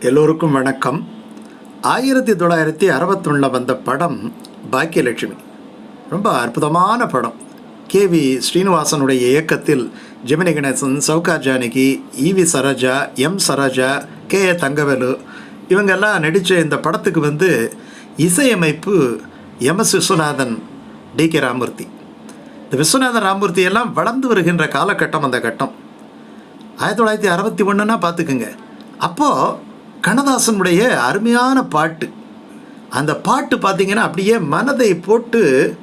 எல்லோருக்கும் வணக்கம். ஆயிரத்தி தொள்ளாயிரத்தி அறுபத்தொன்னில் வந்த படம் பாக்கியலட்சுமி. ரொம்ப அற்புதமான படம். கேவி ஸ்ரீனிவாசனுடைய இயக்கத்தில் Gemini Ganesan Sowcar Janaki E V Saroja M Saroja K A Thangavelu இவங்கெல்லாம் நடித்த இந்த படத்துக்கு வந்து இசையமைப்பு M S Viswanathan T K Ramamurthy. இந்த விஸ்வநாதன் ராமூர்த்தி எல்லாம் வளர்ந்து வருகின்ற காலகட்டம் அந்த கட்டம். ஆயிரத்தி தொள்ளாயிரத்தி அறுபத்தி ஒன்றுனா பார்த்துக்குங்க. அப்போது கண்ணதாசனுடைய அருமையான பாட்டு. அந்த பாட்டு பார்த்தீங்கன்னா அப்படியே மனதை போட்டு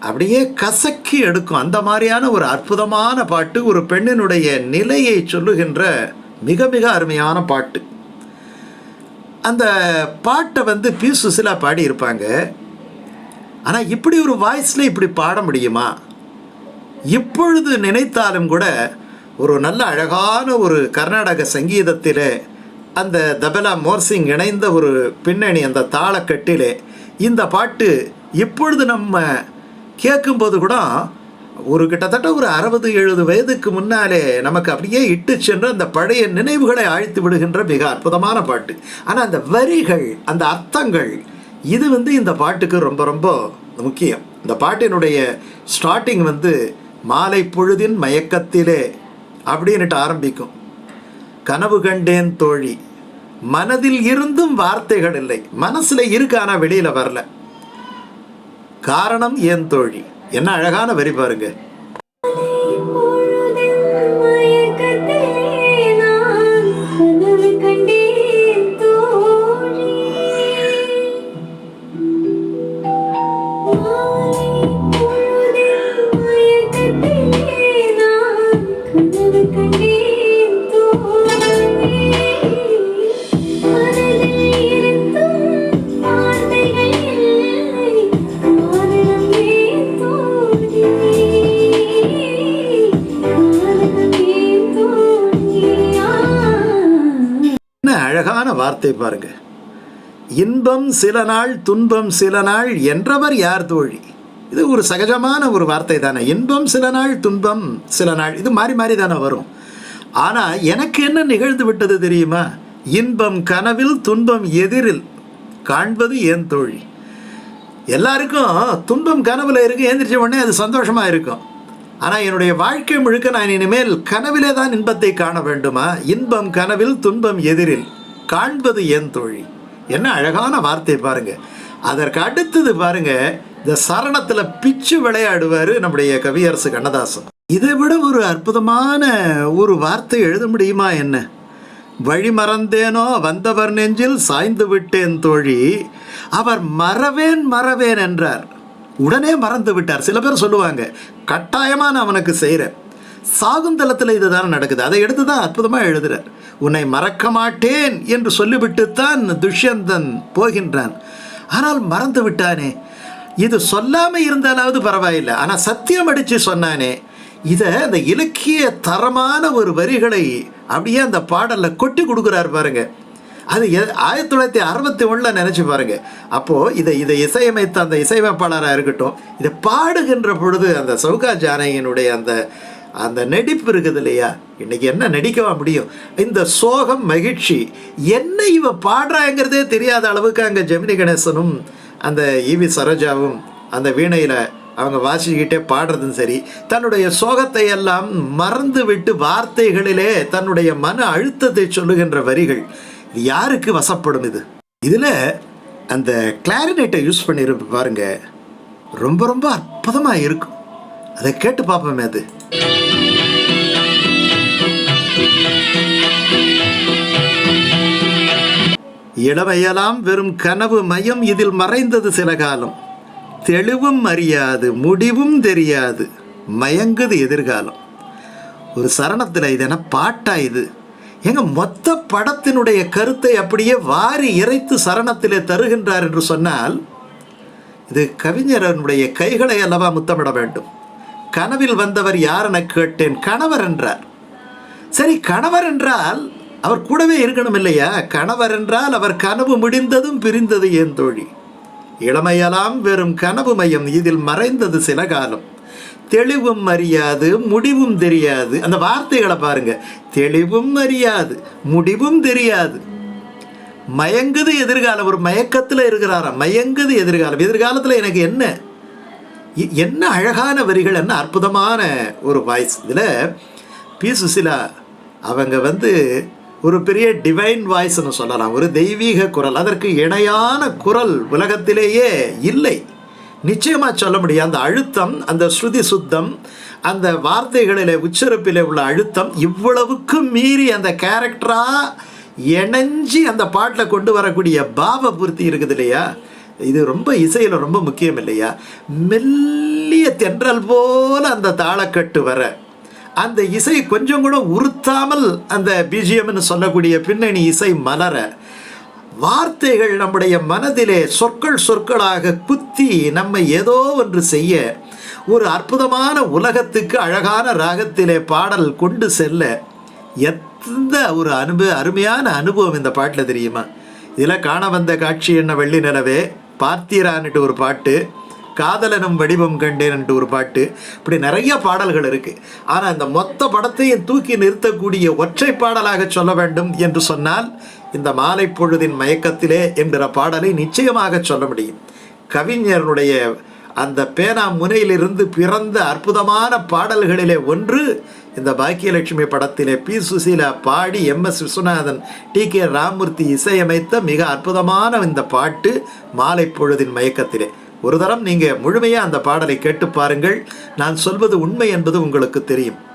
அப்படியே கசக்கி எடுக்கும். அந்த மாதிரியான ஒரு அற்புதமான பாட்டு ஒரு பெண்ணினுடைய நிலையை சொல்லுகின்ற மிக மிக அருமையான பாட்டு. அந்த பாட்டை வந்து பி சுசிலா பாடியிருப்பாங்க. ஆனால் இப்படி ஒரு வாய்ஸில் இப்படி பாட முடியுமா? இப்பொழுது நினைத்தாலும் கூட ஒரு நல்ல அழகான ஒரு கர்நாடக சங்கீதத்திலே அந்த தபலா மோர்சிங் இணைந்த ஒரு பின்னணி அந்த தாளக்கட்டிலே. இந்த பாட்டு இப்பொழுது நம்ம கேட்கும்போது கூட ஒரு கிட்டத்தட்ட ஒரு அறுபது எழுபது வயதுக்கு முன்னாலே நமக்கு அப்படியே இட்டு சென்று அந்த பழைய நினைவுகளை ஆழ்த்தி விடுகின்ற மிக அற்புதமான பாட்டு. ஆனால் அந்த வரிகள் அந்த அர்த்தங்கள் இது வந்து இந்த பாட்டுக்கு ரொம்ப ரொம்ப முக்கியம். இந்த பாட்டினுடைய ஸ்டார்டிங் வந்து மாலை பொழுதின் மயக்கத்திலே அப்படின்னுட்டு ஆரம்பிக்கும். கனவு கண்டேன் தோழி மனதில் இருந்தும் வார்த்தைகள் இல்லை. மனசுல இருக்கு ஆனா வெளியில வரல. காரணம் ஏன் தோழி? என்ன அழகான வரி பாருங்க. வார்த்தை பாருங்க. இன்பம் சில நாள் துன்பம் சில நாள் என்றவர் யார் தோழி? இது ஒரு சகஜமான ஒரு வார்த்தை தானே. இன்பம் சில நாள் துன்பம் சில நாள். இது மாறி மாறி தானே வரும். ஆனால் எனக்கு என்ன நிகழ்ந்து விட்டது தெரியுமா? இன்பம் கனவில் துன்பம் எதிரில் காண்பது ஏன் தோழி? எல்லாருக்கும் துன்பம் கனவில் இருக்கு எந்திரிச்ச உடனே அது சந்தோஷமாக இருக்கும். ஆனால் என்னுடைய வாழ்க்கை முழுக்க நான் இனிமேல் கனவிலே தான் இன்பத்தை காண வேண்டுமா? இன்பம் கனவில் துன்பம் எதிரில். காண்பது என் தோழி. என்ன அழகான வார்த்தை பாருங்க. அதற்கு அடுத்தது பாருங்க இந்த சரணத்தில் பிச்சு விளையாடுவார் நம்முடைய கவியரசு கண்ணதாசன். இதை விட ஒரு அற்புதமான ஒரு வார்த்தை எழுத முடியுமா என்ன? வழி மறந்தேனோ வந்தவர் நெஞ்சில் சாய்ந்து விட்டேன் தோழி. அவர் மறவேன் மறவேன் என்றார். உடனே மறந்து விட்டார். சில பேர் சொல்லுவாங்க கட்டாயமாக நான் அவனுக்கு செய்கிறேன் சாகுந்தலத்தில் இதுதான் நடக்குது. அதை எடுத்து தான் அற்புதமாக எழுதுகிறார் உன்னை மறக்க மாட்டேன் என்று சொல்லிவிட்டுத்தான் துஷ்யந்தன் போகின்றான். ஆனால் மறந்து விட்டானே. இது சொல்லாமல் இருந்தாலாவது பரவாயில்லை. ஆனால் சத்தியம் அடித்து சொன்னானே. இதை அந்த இலக்கிய தரமான ஒரு வரிகளை அப்படியே அந்த பாடலில் கொட்டி கொடுக்குறாரு பாருங்க. அது எ- ஆயிரத்தி தொள்ளாயிரத்தி அறுபத்தி ஒன்றில் நினச்சி பாருங்க. அப்போது இதை இதை இசையமைத்த அந்த இசையமைப்பாளராக இருக்கட்டும் இதை பாடுகின்ற பொழுது அந்த சௌகா ஜானகியினுடைய அந்த அந்த நடிப்பு இருக்குது இல்லையா? இன்னைக்கு என்ன நடிக்கவா முடியும்? இந்த சோகம் மகிழ்ச்சி என்ன இவ பாடுறாங்கிறதே தெரியாத அளவுக்கு அங்கே ஜெமினி கணேசனும் அந்த ஈவி சரோஜாவும் அந்த வீணையில் அவங்க வாசிக்கிட்டே பாடுறதும் சரி தன்னுடைய சோகத்தை எல்லாம் மறந்து விட்டு வார்த்தைகளிலே தன்னுடைய மன அழுத்தத்தை சொல்லுகின்ற வரிகள் யாருக்கு வசப்படும் இது? இதில் அந்த கிளாரினேட்டை யூஸ் பண்ணியிருப்ப பாருங்க ரொம்ப ரொம்ப அற்புதமாக இருக்கும். அதை கேட்டு பார்ப்போமே அது. இளமையெல்லாம் வெறும் கனவு மயம் இதில் மறைந்தது சில காலம். தெளிவும் அறியாது முடிவும் தெரியாது மயங்குது எதிர்காலம். ஒரு சரணத்தில் இது பாட்டா இது? எங்க மொத்த படத்தினுடைய கருத்தை அப்படியே வாரி இறைத்து சரணத்திலே தருகின்றார் என்று சொன்னால் இது கவிஞரனுடைய கைகளை அல்லவா முத்தமிட வேண்டும். கனவில் வந்தவர் யார் என கேட்டேன் கணவர் என்றார். சரி கணவர் என்றால் அவர் கூடவே இருக்கணும் இல்லையா கணவர் என்றால் அவர் கனவு முடிந்ததும் பிரிந்தது ஏன் தோழி? இளமையெல்லாம் வெறும் கனவு மையம் இதில் மறைந்தது சில காலம். தெளிவும் அறியாது முடிவும் தெரியாது. அந்த வார்த்தைகளை பாருங்க. தெளிவும் அறியாது முடிவும் தெரியாது. மயங்குது எதிர்காலம் ஒரு மயக்கத்தில் இருக்கிறாராம். மயங்குது எதிர்காலம். எதிர்காலத்தில் எனக்கு என்ன? இ- என்ன அழகான வரிகள் என்ன அற்புதமான ஒரு வாய்ஸ். இதில் பி சுசிலா அவங்க வந்து ஒரு பெரிய டிவைன் வாய்ஸ்னு சொல்லலாம். ஒரு தெய்வீக குரல். அதற்கு இணையான குரல் உலகத்திலேயே இல்லை. நிச்சயமாக சொல்ல முடியும். அந்த அழுத்தம் அந்த ஸ்ருதி சுத்தம் அந்த வார்த்தைகளிலே உச்சரிப்பிலே உள்ள அழுத்தம் இவ்வளவுக்கு மீறி அந்த கேரக்டராக இணைஞ்சி அந்த பாட்டில் கொண்டு வரக்கூடிய பாவ பூர்த்தி இருக்குது இல்லையா? இது ரொம்ப இசையில் ரொம்ப முக்கியம் இல்லையா? மெல்லிய தென்றல் போல அந்த தாளக்கட்டு வர அந்த இசை கொஞ்சம் கூட உறுத்தாமல் அந்த பிஜிஎம்னு சொல்லக்கூடிய பின்னணி இசை மலர வார்த்தைகள் நம்முடைய மனதிலே சொற்கள் சொற்களாக குத்தி நம்மை ஏதோ ஒன்று செய்ய ஒரு அற்புதமான உலகத்துக்கு அழகான ராகத்திலே பாடல் கொண்டு செல்ல எந்த ஒரு அனுபவ அருமையான அனுபவம் இந்த பாட்டில் தெரியுமா? இதில் காண வந்த காட்சி என்ன வெள்ளி நிலவே பார்த்தீரான்ட்டு ஒரு பாட்டு. காதலனும் வடிவம் கண்டேன்ட்டு ஒரு பாட்டு. இப்படி நிறைய பாடல்கள் இருக்குது ஆனால் இந்த மொத்த படத்தையும் தூக்கி நிறுத்தக்கூடிய ஒற்றை பாடலாக சொல்ல வேண்டும் என்று சொன்னால் இந்த மாலை பொழுதின் மயக்கத்திலே என்கிற பாடலை நிச்சயமாக சொல்ல முடியும். கவிஞருடைய அந்த பேனா முனையிலிருந்து பிறந்த அற்புதமான பாடல்களிலே ஒன்று இந்த பாக்கியலட்சுமி படத்திலே பி. சுசீலா பாடி M. S. Viswanathan T. K. Ramamurthy இசையமைத்த மிக அற்புதமான இந்த பாட்டு மாலை பொழுதின் மயக்கத்திலே. ஒரு தரம் நீங்கள் முழுமையாக அந்த பாடலை கேட்டு பாருங்கள். நான் சொல்வது உண்மை என்பது உங்களுக்கு தெரியும்.